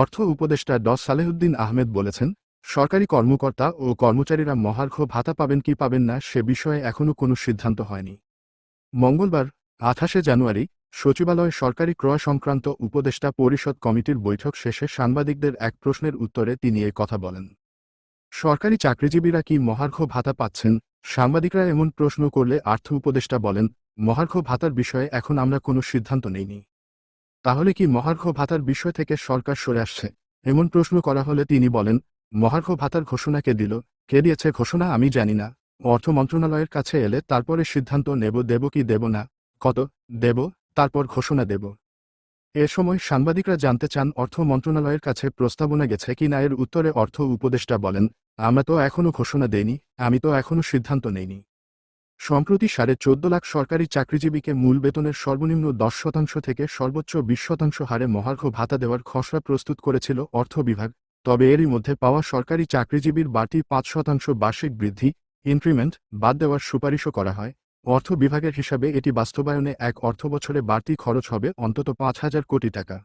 অর্থ উপদেষ্টা ড সালেহুদ্দিন আহমেদ বলেছেন, সরকারি কর্মকর্তা ও কর্মচারীরা মহার্ঘ ভাতা পাবেন কি পাবেন না সে বিষয়ে এখনও কোনো সিদ্ধান্ত হয়নি। মঙ্গলবার, আঠাশে জানুয়ারি, সচিবালয়ে সরকারি ক্রয় সংক্রান্ত উপদেষ্টা পরিষদ কমিটির বৈঠক শেষে সাংবাদিকদের এক প্রশ্নের উত্তরে তিনি এ কথা বলেন। সরকারি চাকরিজীবীরা কি মহার্ঘ ভাতা পাচ্ছেন? সাংবাদিকরা এমন প্রশ্ন করলে আর্থ উপদেষ্টা বলেন, মহার্ঘ ভাতার বিষয়ে এখন আমরা কোনো সিদ্ধান্ত নেইনি। তাহলে কি মহার্ঘ ভাতার বিষয় থেকে সরকার সরে আসছে? এমন প্রশ্ন করা হলে তিনি বলেন, মহার্ঘ ভাতার ঘোষণা কে দিল? কে দিয়েছে ঘোষণা আমি জানি না। অর্থ মন্ত্রণালয়ের কাছে এলে তারপরে সিদ্ধান্ত নেব, দেব কি দেব না? কত? দেব, তারপর ঘোষণা দেব। এ সময় সাংবাদিকরা জানতে চান, অর্থ মন্ত্রণালয়ের কাছে প্রস্তাবনা গেছে কি না? এর উত্তরে অর্থ উপদেষ্টা বলেন, আমরা তো এখনও ঘোষণা দেইনি, আমি তো এখনও সিদ্ধান্ত নেইনি। সম্প্রতি সাড়ে চোদ্দ লাখ সরকারি চাকরিজীবীকে মূল বেতনের সর্বনিম্ন দশ শতাংশ থেকে সর্বোচ্চ বিশ শতাংশ হারে মহার্ঘ ভাতা দেওয়ার খসড়া প্রস্তুত করেছিল অর্থ বিভাগ। তবে এরই মধ্যে পাওয়া সরকারি চাকরিজীবীর বাড়তি পাঁচ শতাংশ বার্ষিক বৃদ্ধি, ইনক্রিমেন্ট, বাদ দেওয়ার সুপারিশও করা হয়। অর্থ বিভাগের হিসাবে এটি বাস্তবায়নে এক অর্থবছরে বাড়তি খরচ হবে অন্তত পাঁচ হাজার কোটি টাকা।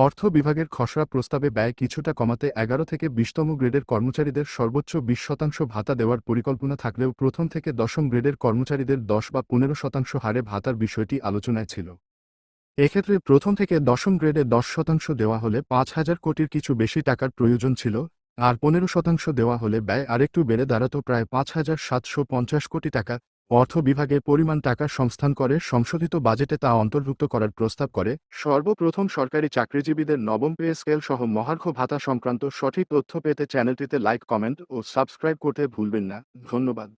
অর্থ বিভাগের খসড়া প্রস্তাবে ব্যয় কিছুটা কমাতে এগারো থেকে বিশতম গ্রেডের কর্মচারীদের সর্বোচ্চ বিশ শতাংশ ভাতা দেওয়ার পরিকল্পনা থাকলেও প্রথম থেকে দশম গ্রেডের কর্মচারীদের দশ বা পনেরো শতাংশ হারে ভাতার বিষয়টি আলোচনায় ছিল। এক্ষেত্রে প্রথম থেকে দশম গ্রেডে দশ শতাংশ দেওয়া হলে পাঁচ হাজার কোটির কিছু বেশি টাকার প্রয়োজন ছিল, আর পনেরো শতাংশ দেওয়া হলে ব্যয় আরেকটু বেড়ে দাঁড়াতো প্রায় পাঁচ হাজার সাতশো পঞ্চাশ কোটি টাকা অর্থ বিভাগে পরিমাণ টাকা সংস্থান করে সংশোধিত বাজেটে তা অন্তর্ভুক্ত করার প্রস্তাব করে, সর্বপ্রথম সরকারি চাকরিজীবীদের নবম পে স্কেল সহ মহার্ঘ ভাতা সংক্রান্ত সঠিক তথ্য পেতে চ্যানেলটিতে লাইক, কমেন্ট ও সাবস্ক্রাইব করতে ভুলবেন না। ধন্যবাদ।